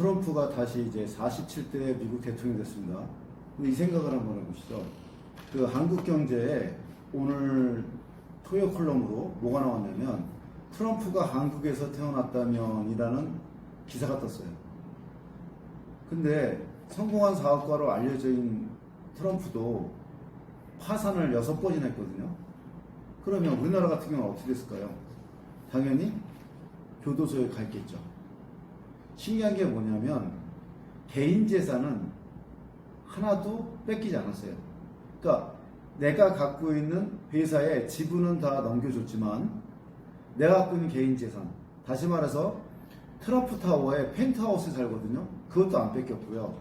트럼프가 다시 이제 47대 미국 대통령이 됐습니다. 이 생각을 한번 해보시죠. 그 한국 경제에 오늘 토요 컬럼으로 뭐가 나왔냐면 트럼프가 한국에서 태어났다면이라는 기사가 떴어요. 근데 성공한 사업가로 있는 트럼프도 파산을 여섯 번이나 했거든요. 그러면 우리나라 같은 경우는 어떻게 됐을까요? 당연히 교도소에 갔겠죠. 신기한 게 뭐냐면 개인 재산은 하나도 뺏기지 않았어요. 그러니까 내가 갖고 있는 회사에 지분은 다 넘겨줬지만 내가 갖고 있는 개인 재산 다시 말해서 트럼프 타워에 펜트하우스에 살거든요. 그것도 안 뺏겼고요.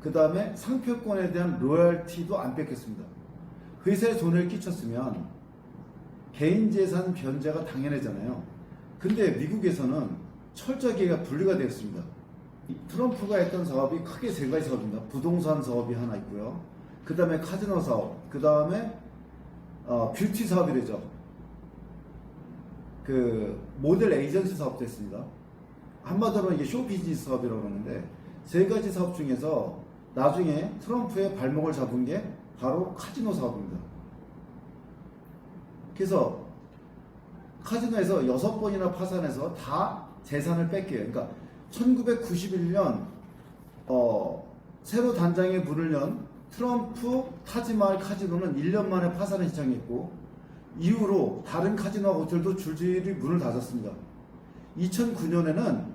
그 다음에 상표권에 대한 로열티도 안 뺏겼습니다. 회사에 손해를 끼쳤으면 개인 재산 변제가 당연하잖아요. 근데 미국에서는 철저하게 분리가 되었습니다. 이 트럼프가 했던 사업이 크게 세 가지 사업입니다. 부동산 사업이 하나 있고요. 그 다음에 카지노 사업, 그 다음에 어, 뷰티 사업이래죠. 그 모델 에이전시 사업도 했습니다. 한마디로 이게 쇼 비즈니스 사업이라고 그러는데 세 가지 사업 중에서 나중에 트럼프의 발목을 잡은 게 바로 카지노 사업입니다. 그래서 카지노에서 여섯 번이나 파산해서 다 재산을 뺏겨요. 그러니까 1991년 어, 새로 단장에 문을 연 트럼프 타지마할 카지노는 1년 만에 파산을 신청했고 이후로 다른 카지노 호텔도 줄줄이 문을 닫았습니다. 2009년에는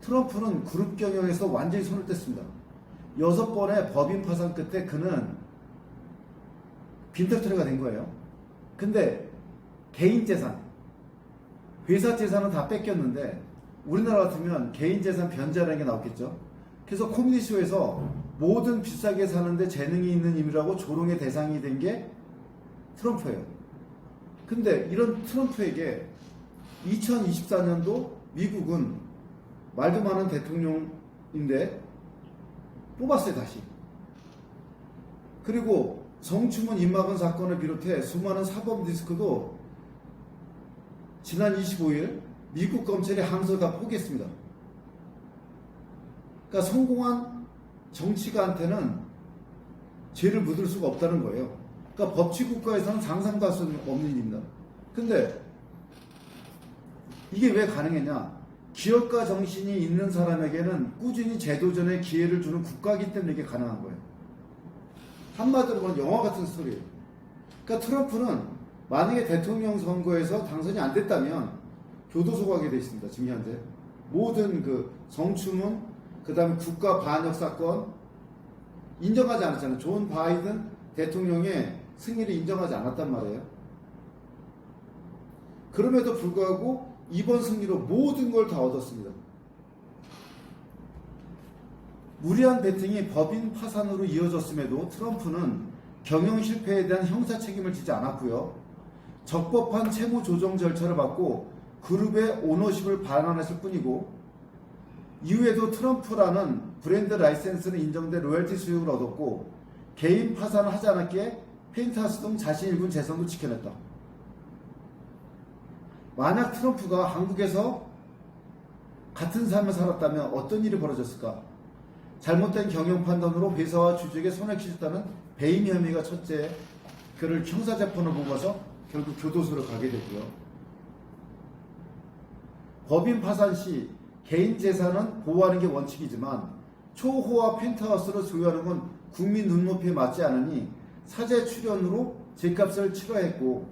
트럼프는 그룹 경영에서 완전히 손을 뗐습니다. 여섯 번의 법인 파산 끝에 그는 빈털터리가 된 거예요. 근데 개인 재산, 회사 재산은 다 뺏겼는데 우리나라 같으면 개인 재산 변제라는 게 나왔겠죠. 그래서 코미디쇼에서 모든 비싸게 사는데 재능이 있는 인물이라고 조롱의 대상이 된 게 트럼프예요. 근데 이런 트럼프에게 2024년도 미국은 말도 많은 대통령인데 뽑았어요 다시. 그리고 성추문 임막은 사건을 비롯해 수많은 사법 리스크도 지난 25일 미국 검찰이 항소 다 포기했습니다. 그러니까 성공한 정치가한테는 죄를 묻을 수가 없다는 거예요. 그러니까 법치 국가에서는 상상도 할 수 없는 일입니다. 근데 이게 왜 가능했냐? 기업가 정신이 있는 사람에게는 꾸준히 재도전의 기회를 주는 국가이기 때문에 이게 가능한 거예요. 한마디로 보면 영화 같은 스토리예요. 그러니까 트럼프는 만약에 대통령 선거에서 당선이 안 됐다면 교도소 가게 돼 있습니다. 지금 현재 모든 그 성추문, 그 다음에 국가 반역 사건 인정하지 않았잖아요. 존 바이든 대통령의 승리를 인정하지 않았단 말이에요. 그럼에도 불구하고 이번 승리로 모든 걸 다 얻었습니다. 무리한 베팅이 법인 파산으로 이어졌음에도 트럼프는 경영 실패에 대한 형사 책임을 지지 않았고요. 적법한 채무 조정 절차를 받고 그룹의 오너십을 반환했을 뿐이고 이후에도 트럼프라는 브랜드 라이센스는 인정된 로열티 수익을 얻었고 개인 파산을 하지 않았기에 페인트하우스 등 자신 일군 재산도 지켜냈다. 만약 트럼프가 한국에서 같은 삶을 살았다면 어떤 일이 벌어졌을까? 잘못된 경영 판단으로 회사와 주주에게 손해 끼쳤다는 배임 혐의가 첫째, 그를 형사재판을 보고서 결국 교도소로 가게 됐고요. 법인 파산 시 개인 재산은 보호하는 게 원칙이지만 초호화 펜트하우스를 소유하는 건 국민 눈높이에 맞지 않으니 사제 출연으로 제값을 치러야 했고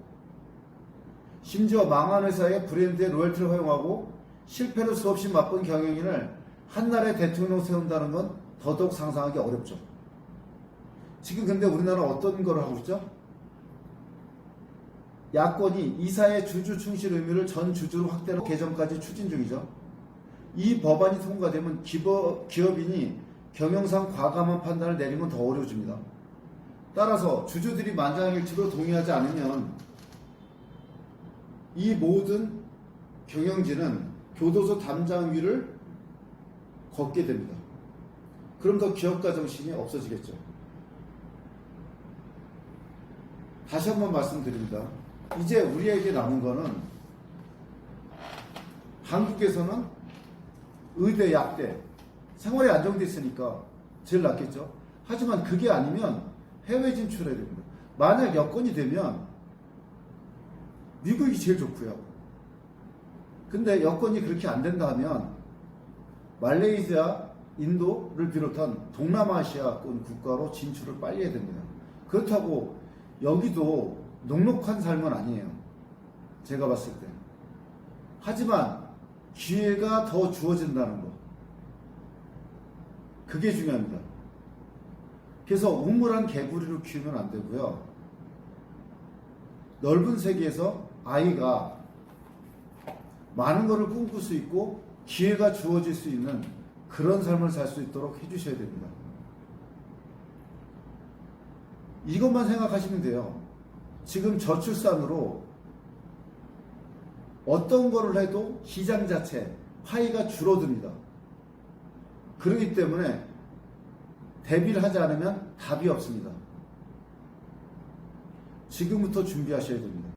심지어 망한 회사의 브랜드의 로열티를 허용하고 실패로 수없이 맛본 경영인을 한나라의 대통령 세운다는 건 더더욱 상상하기 어렵죠. 지금 근데 우리나라 어떤 걸 하고 있죠? 야권이 이사의 주주 충실 의무를 전 주주로 확대하는 개정까지 추진 중이죠. 이 법안이 통과되면 기버, 기업인이 경영상 과감한 판단을 내리면 더 어려워집니다. 따라서 주주들이 만장일치로 동의하지 않으면 이 모든 경영진은 교도소 담장 위를 걷게 됩니다. 그럼 더 기업가 정신이 없어지겠죠. 다시 한번 말씀드립니다. 이제 우리에게 남은 거는 한국에서는 의대, 약대, 생활이 안정돼 있으니까 제일 낫겠죠. 하지만 그게 아니면 해외 진출해야 됩니다. 만약 여건이 되면 미국이 제일 좋고요. 근데 여건이 그렇게 안 된다 하면 말레이시아, 인도를 비롯한 동남아시아권 국가로 진출을 빨리 해야 됩니다. 그렇다고 여기도 녹록한 삶은 아니에요. 제가 봤을 때. 하지만 기회가 더 주어진다는 거. 그게 중요합니다. 그래서 우물한 개구리를 키우면 안 되고요. 넓은 세계에서 아이가 많은 것을 꿈꿀 수 있고 기회가 주어질 수 있는 그런 삶을 살 수 있도록 해주셔야 됩니다. 이것만 생각하시면 돼요. 지금 저출산으로 어떤 거를 해도 시장 자체 파이가 줄어듭니다. 그렇기 때문에 대비를 하지 않으면 답이 없습니다. 지금부터 준비하셔야 됩니다.